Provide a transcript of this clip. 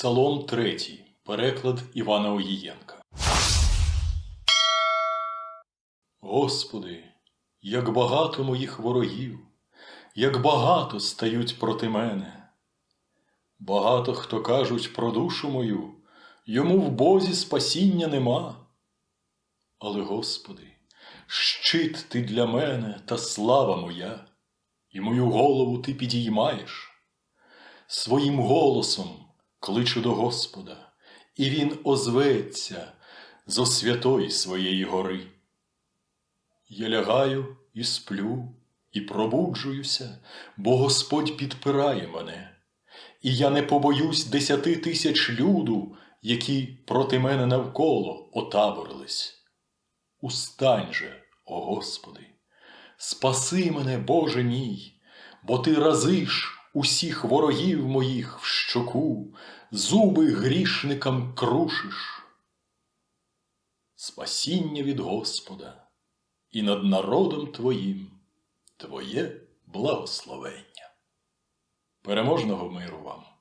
Псалом 3. Переклад Івана Огієнка. Господи, як багато моїх ворогів, як багато стають проти мене. Багато хто кажуть про душу мою, йому в Бозі спасіння нема. Але, Господи, щит ти для мене та слава моя, і мою голову ти підіймаєш. Своїм голосом кличу до Господа, і Він озветься зо святої своєї гори. Я лягаю і сплю, і пробуджуюся, бо Господь підпирає мене, і я не побоюсь десяти тисяч люду, які проти мене навколо отаборились. Устань же, о Господи, спаси мене, Боже мій, бо ти разиш усіх ворогів моїх в щоку, зуби грішникам крушиш. Спасіння від Господа і над народом Твоїм Твоє благословення. Переможного миру вам!